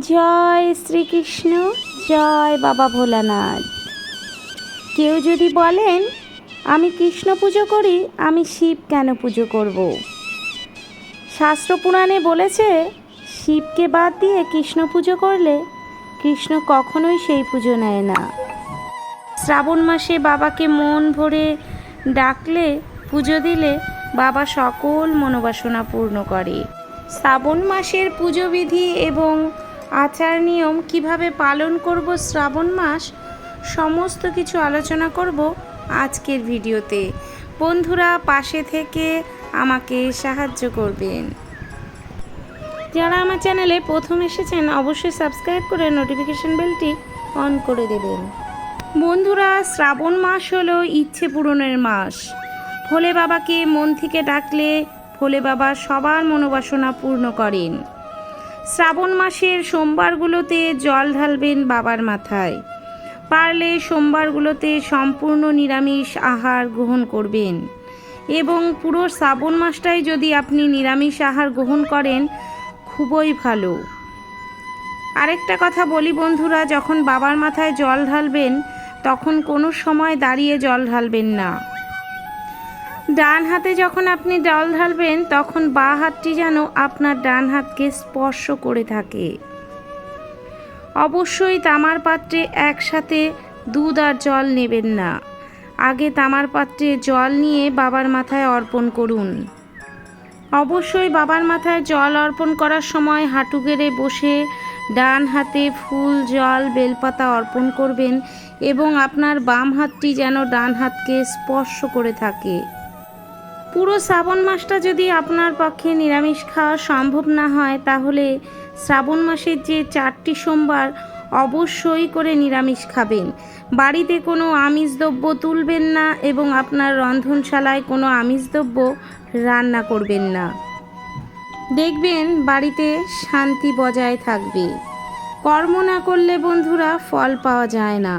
জয় শ্রীকৃষ্ণ, জয় বাবা ভোলানাথ। কেউ যদি বলেন, আমি কৃষ্ণ পুজো করি, আমি শিব কেন পুজো করব। শাস্ত্র পুরাণে বলেছে, শিবকে বাদ দিয়ে কৃষ্ণ পুজো করলে কৃষ্ণ কখনোই সেই পুজো নেয় না। শ্রাবণ মাসে বাবাকে মন ভরে ডাকলে, পুজো দিলে বাবা সকল মনোবাসনা পূর্ণ করে। শ্রাবণ মাসের পুজোবিধি এবং আচার নিয়ম কীভাবে পালন করব শ্রাবণ মাস, সমস্ত কিছু আলোচনা করব আজকের ভিডিওতে। বন্ধুরা, পাশে থেকে আমাকে সাহায্য করবেন। যারা আমার চ্যানেলে প্রথম এসেছেন, অবশ্যই সাবস্ক্রাইব করে নোটিফিকেশন বেলটি অন করে দেবেন। বন্ধুরা, শ্রাবণ মাস হলো ইচ্ছে পূরণের মাস। ভোলে বাবাকে মন থেকে ডাকলে ভোলে বাবা সবার মনোবাসনা পূর্ণ করেন। শ্রাবণ মাসের সোমবারগুলোতে জল ঢালবেন বাবার মাথায়। পারলে সোমবারগুলোতে সম্পূর্ণ নিরামিষ আহার গ্রহণ করবেন। এবং পুরো শ্রাবণ মাসটাই যদি আপনি নিরামিষ আহার গ্রহণ করেন, খুবই ভালো। আরেকটা কথা বলি বন্ধুরা, যখন বাবার মাথায় জল ঢালবেন, তখন কোনো সময় দাঁড়িয়ে জল ঢালবেন না। ডান হাতে যখন আপনি জল ঢালবেন, তখন বা হাতটি যেন আপনার ডান হাতকে স্পর্শ করে থাকে। অবশ্যই তামার পাত্রে একসাথে দুধ আর জল নেবেন না। আগে তামার পাত্রে জল নিয়ে বাবার মাথায় অর্পণ করুন। অবশ্যই বাবার মাথায় জল অর্পণ করার সময় হাঁটু গেড়ে বসে ডান হাতে ফুল, জল, বেলপাতা অর্পণ করবেন এবং আপনার বাম হাতটি যেন ডান হাতকে স্পর্শ করে থাকে। পুরো শ্রাবণ মাসটা যদি আপনার পক্ষে নিরামিষ খাওয়া সম্ভব না হয়, তাহলে শ্রাবণ মাসের যে চারটি সোমবার অবশ্যই করে নিরামিষ খাবেন। বাড়িতে কোনো আমিষ দ্রব্য তুলবেন না এবং আপনার রন্ধনশালায় কোনো আমিষ দ্রব্য রান্না করবেন না। দেখবেন বাড়িতে শান্তি বজায় থাকবে। কর্ম না করলে বন্ধুরা ফল পাওয়া যায় না।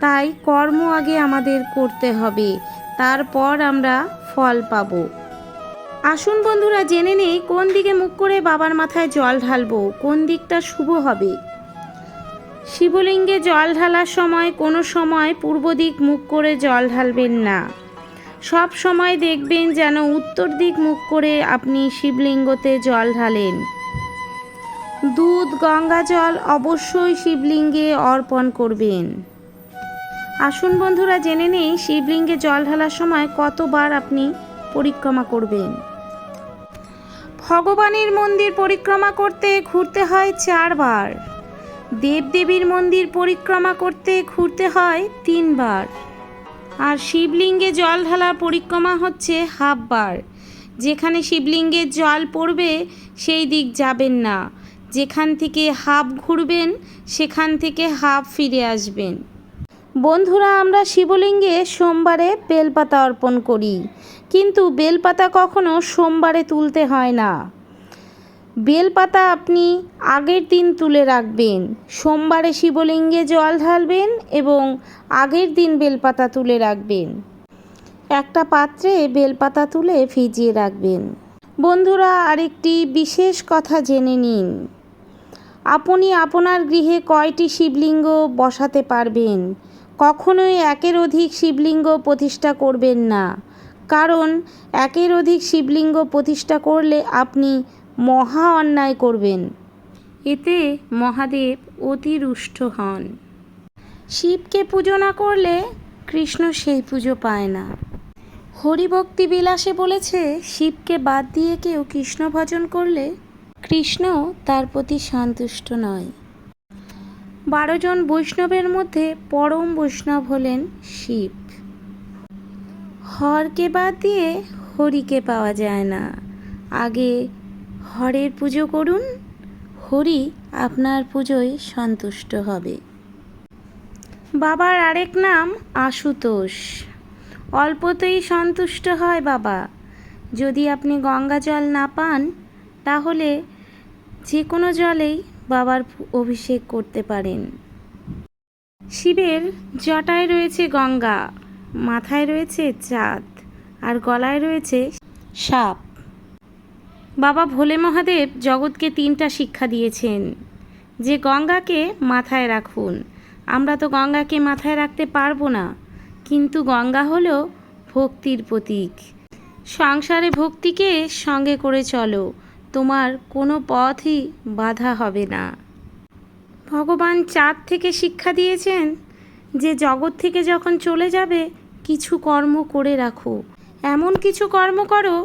তাই কর্ম আগে আমাদের করতে হবে। তারপর আমরা ফল পাব। আসুন বন্ধুরা, জেনে নেই কোন দিকে মুখ করে বাবার মাথায় জল ঢালবো, কোন দিকটা শুভ হবে। শিবলিঙ্গে জল ঢালার সময় কোনো সময় পূর্ব দিক মুখ করে জল ঢালবেন না। সব সময় দেখবেন যেন উত্তর দিক মুখ করে আপনি শিবলিঙ্গতে জল ঢালেন। দুধ, গঙ্গা জল অবশ্যই শিবলিঙ্গে অর্পণ করবেন। আসুন বন্ধুরা, জেনে নেই শিবলিঙ্গে জল ঢালার সময় কতবার আপনি পরিক্রমা করবেন। ভগবানের মন্দির পরিক্রমা করতে ঘুরতে হয় চারবার। দেবদেবীর মন্দির পরিক্রমা করতে ঘুরতে হয় তিনবার। আর শিবলিঙ্গে জল ঢালা পরিক্রমা হচ্ছে হাফবার। যেখানে শিবলিঙ্গের জল পড়বে, সেই দিক যাবেন না। যেখান থেকে হাফ ঘুরবেন, সেখান থেকে হাফ ফিরে আসবেন। বন্ধুরা, আমরা শিবলিঙ্গে সোমবারে বেলপাতা অর্পণ করি, কিন্তু বেলপাতা কখনো সোমবারে তুলতে হয় না। বেলপাতা আপনি আগের দিন তুলে রাখবেন, সোমবারে শিবলিঙ্গে জল ঢালবেন এবং আগের দিন বেলপাতা তুলে রাখবেন। একটা পাত্রে বেলপাতা তুলে ভিজিয়ে রাখবেন। বন্ধুরা, আরেকটি বিশেষ কথা জেনে নিন। আপনি আপনার গৃহে কয়টি শিবলিঙ্গ বসাতে পারবেন? কখনোই একের অধিক শিবলিঙ্গ প্রতিষ্ঠা করবেন না। কারণ, একের অধিক শিবলিঙ্গ প্রতিষ্ঠা করলে আপনি মহা অন্যায় করবেন। এতে মহাদেব অতি রুষ্ট হন। শিবকে পুজো না করলে কৃষ্ণ সেই পুজো পায় না। হরিভক্তি বিলাসে বলেছে, শিবকে বাদ দিয়ে কেউ কৃষ্ণ ভজন করলে কৃষ্ণ তার প্রতি সন্তুষ্ট নয়। বারো জন বৈষ্ণবের মধ্যে পরম বৈষ্ণব হলেন শিব। হরকে বাদ দিয়ে হরিকে পাওয়া যায় না। আগে হরের পুজো করুন, হরি আপনার পুজোয় সন্তুষ্ট হবে। বাবার আরেক নাম আশুতোষ। অল্পতেই সন্তুষ্ট হয় বাবা। যদি আপনি গঙ্গা জল না পান, তাহলে যে কোনো জলেই বাবার অভিষেক করতে পারেন। শিবের জটায় রয়েছে গঙ্গা, মাথায় রয়েছে চাঁদ, আর গলায় রয়েছে সাপ। বাবা ভোলে মহাদেব জগৎকে তিনটা শিক্ষা দিয়েছেন, যে গঙ্গাকে মাথায় রাখুন। আমরা তো গঙ্গাকে মাথায় রাখতে পারব না, কিন্তু গঙ্গা হলো ভক্তির প্রতীক। সংসারে ভক্তিকে সঙ্গে করে চলো তোমার কোনো পথই বাধা হবে না। ভগবান চাঁদ থেকে শিক্ষা দিয়েছেন যে জগৎ থেকে যখন চলে যাবে, কিছু কর্ম করে রাখো। এমন কিছু কর্ম করো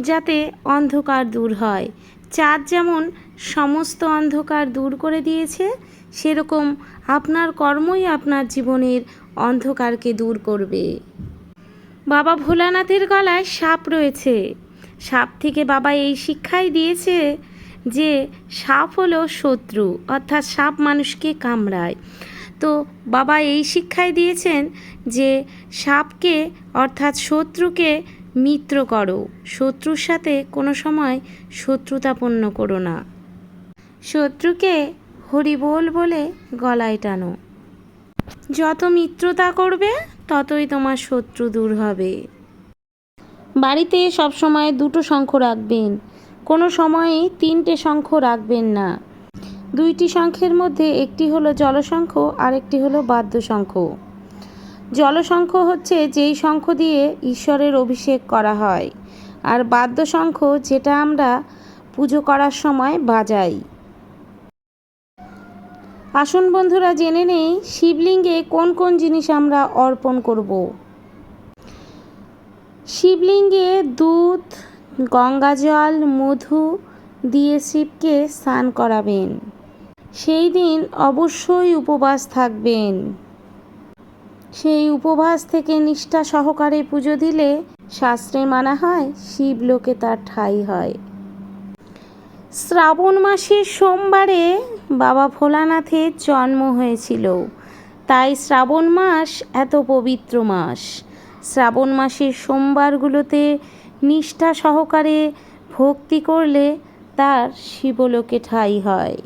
যাতে অন্ধকার দূর হয়। চাঁদ যেমন সমস্ত অন্ধকার দূর করে দিয়েছে, সেরকম আপনার কর্মই আপনার জীবনের অন্ধকারকে দূর করবে। বাবা ভোলানাথের গলায় সাপ রয়েছে। সাপ থেকে বাবা এই শিক্ষাই দিয়েছে যে সাপ হলো শত্রু, অর্থাৎ সাপ মানুষকে কামড়ায়। তো বাবা এই শিক্ষাই দিয়েছেন যে সাপকে, অর্থাৎ শত্রুকে মিত্র করো। শত্রুর সাথে কোনো সময় শত্রুতাপন্ন করো না। শত্রুকে হরিবোল বলে গলায় টানো। যত মিত্রতা করবে, ততই তোমার শত্রু দূর হবে। বাড়িতে সবসময় দুটো শঙ্খ রাখবেন। কোনো সময়েই তিনটে শঙ্খ রাখবেন না। দুইটি শঙ্খের মধ্যে একটি হলো জলশঙ্খ আর একটি হলো বাদ্যশঙ্খ। জলশঙ্খ হচ্ছে যেই শঙ্খ দিয়ে ঈশ্বরের অভিষেক করা হয়। আর বাদ্যশঙ্খ যেটা আমরা পুজো করার সময় বাজাই। আসুন বন্ধুরা, জেনে নেই শিবলিঙ্গে কোন কোন জিনিস আমরা অর্পণ করব। শিবলিঙ্গে দুধ, গঙ্গাজল, মধু দিয়ে শিবকে স্নান করাবেন। সেই দিন অবশ্যই উপবাস থাকবেন। সেই উপবাস থেকে নিষ্ঠা সহকারে পুজো দিলে শাস্ত্রে মানা হয়, শিবলোকে তার ঠাঁই হয়। শ্রাবণ মাসের সোমবারে বাবা ভোলানাথের জন্ম হয়েছিল। তাই শ্রাবণ মাস এত পবিত্র মাস। শ্রাবণ মাসের সোমবারগুলোতে নিষ্ঠা সহকারে ভক্তি করলে তার শিবলোকে ঠাঁই হয়।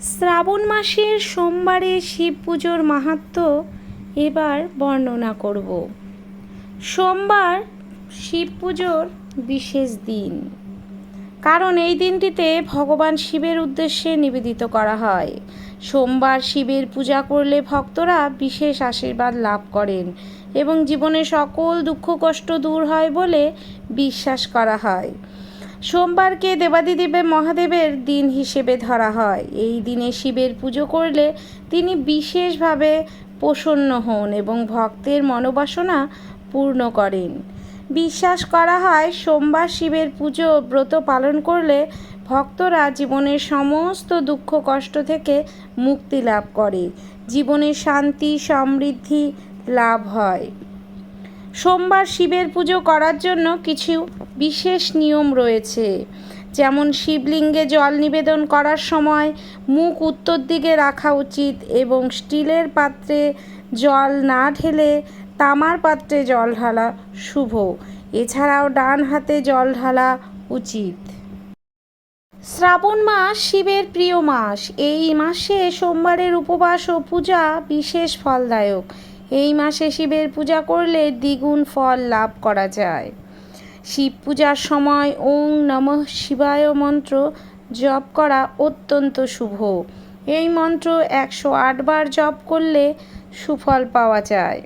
শ্রাবণ মাসের সোমবারে শিব পুজোর মাহাত্ম এবার বর্ণনা করব। সোমবার শিব পুজোর বিশেষ দিন। কারণ এই দিনটিতে ভগবান শিবের উদ্দেশ্যে নিবেদিত করা হয়। সোমবার শিবের পূজা করলে ভক্তরা বিশেষ আশীর্বাদ লাভ করেন এবং জীবনে সকল দুঃখ কষ্ট দূর হয় বলে বিশ্বাস করা হয়। সোমবারকে দেবাদিদেবের মহাদেবের দিন হিসেবে ধরা হয়। এই দিনে শিবের পুজো করলে তিনি বিশেষভাবে প্রসন্ন হন এবং ভক্তের মনোবাসনা পূর্ণ করেন। বিশ্বাস করা হয়, সোমবার শিবের পুজো ব্রত পালন করলে ভক্তরা জীবনের সমস্ত দুঃখ কষ্ট থেকে মুক্তি লাভ করে। জীবনে শান্তি, সমৃদ্ধি লাভ হয়। সোমবার শিবের পুজো করার জন্য কিছু বিশেষ নিয়ম রয়েছে। যেমন শিবলিঙ্গে জল নিবেদন করার সময় মুখ উত্তর দিকে রাখা উচিত এবং স্টিলের পাত্রে জল না ঢেলে তামার পাত্রে জল ঢালা শুভ। এছাড়াও ডান হাতে জল ঢালা উচিত। শ্রাবণ মাস শিবের প্রিয় মাস। এই মাসে সোমবারের উপবাস ও পূজা বিশেষ ফলদায়ক। এই মাসে শিবের পূজা করলে দ্বিগুণ ফল লাভ করা যায়। শিব পূজার সময় ওং নমঃ শিবায় মন্ত্র জপ করা অত্যন্ত শুভ। এই মন্ত্র একশো আটবার জপ করলে সুফল পাওয়া যায়।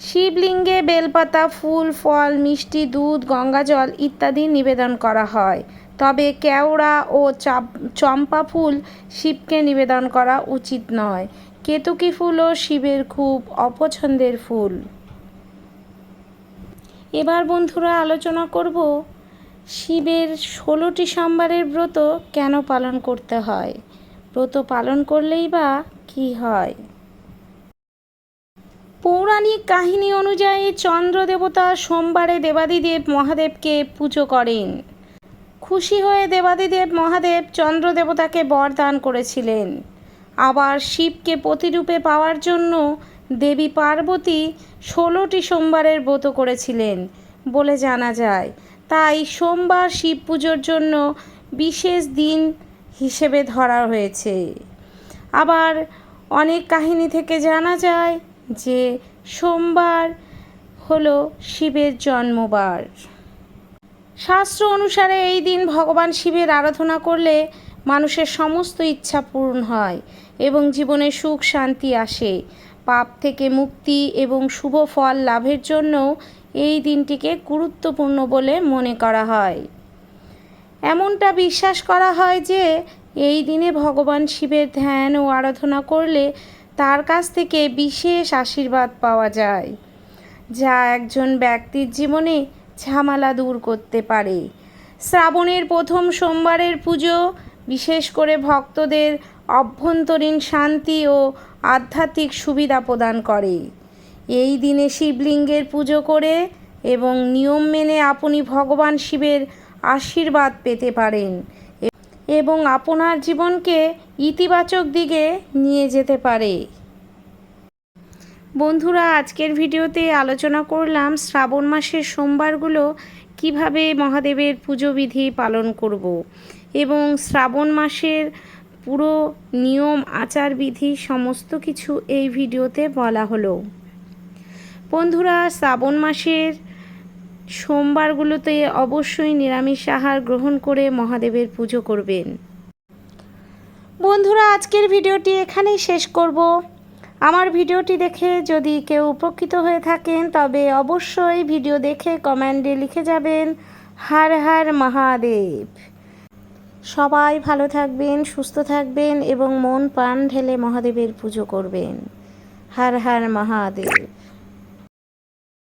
শিবলিঙ্গে বেলপাতা, ফুল, ফল, মিষ্টি, দুধ, গঙ্গাজল ইত্যাদি নিবেদন করা হয়। তবে কেওড়া ও চম্পা ফুল শিবকে নিবেদন করা উচিত নয়। কেতকী ফুলও শিবের খুব অপছন্দের ফুল। এবার বন্ধুরা আলোচনা করব শিবের ষোলোটি সোমবারের ব্রত কেন পালন করতে হয়? ব্রত পালন করলেই বা কি হয়? পৌরাণিক কাহিনী অনুযায়ী চন্দ্র দেবতা সোমবারে দেবাদিদেব মহাদেবকে পুজো করেন। খুশি হয়ে দেবাদিদেব মহাদেব চন্দ্র দেবতাকে বরদান করেছিলেন। আবার শিবকে প্রতিরূপে পাওয়ার জন্য দেবী পার্বতী ষোলোটি সোমবারের ব্রত করেছিলেন বলে জানা যায়। তাই সোমবার শিব পুজোর জন্য বিশেষ দিন হিসেবে ধরা হয়েছে। আবার অনেক কাহিনী থেকে জানা যায় যে সোমবার হলো শিবের জন্মবার। শাস্ত্র অনুসারে এই দিন ভগবান শিবের আরাধনা করলে মানুষের সমস্ত ইচ্ছা পূরণ হয় এবং জীবনে সুখ শান্তি আসে। পাপ থেকে মুক্তি এবং শুভ ফল লাভের জন্য এই দিনটিকে গুরুত্বপূর্ণ বলে মনে করা হয়। এমনটা বিশ্বাস করা হয় যে এই দিনে ভগবান শিবের ধ্যান ও আরাধনা করলে তার কাছ থেকে বিশেষ আশীর্বাদ পাওয়া যায়। যা একজন ব্যক্তির জীবনে ঝামেলা দূর করতে পারে। শ্রাবণের প্রথম সোমবারের পুজো, বিশেষ করে ভক্তদের অভ্যন্তরীণ শান্তি ও আধ্যাত্মিক সুবিধা প্রদান করে। এই দিনে শিবলিঙ্গের পুজো করে এবং নিয়ম মেনে আপনি ভগবান শিবের আশীর্বাদ পেতে পারেন এবং আপনার জীবনকে ইতিবাচক দিকে নিয়ে যেতে পারে। বন্ধুরা, আজকের ভিডিওতে আলোচনা করলাম শ্রাবণ মাসের সোমবারগুলো কীভাবে মহাদেবের পুজো বিধি পালন করব এবং শ্রাবণ মাসের পুরো নিয়ম, আচার বিধি সমস্ত কিছু এই ভিডিওতে বলা হলো। বন্ধুরা, শ্রাবণ মাসের সোমবারগুলোতে অবশ্যই নিরামিষ আহার গ্রহণ করে মহাদেবের পুজো করবেন। বন্ধুরা, আজকের ভিডিওটি এখানেই শেষ করব। আমার ভিডিওটি দেখে যদি কেউ উপকৃত হয়ে থাকেন, তবে অবশ্যই ভিডিও দেখে কমেন্টে লিখে যাবেন, হার হার মহাদেব। সবাই ভালো থাকবেন, সুস্থ থাকবেন এবং মন প্রাণ ঢেলে মহাদেবের পুজো করবেন। হার হার মহাদেব।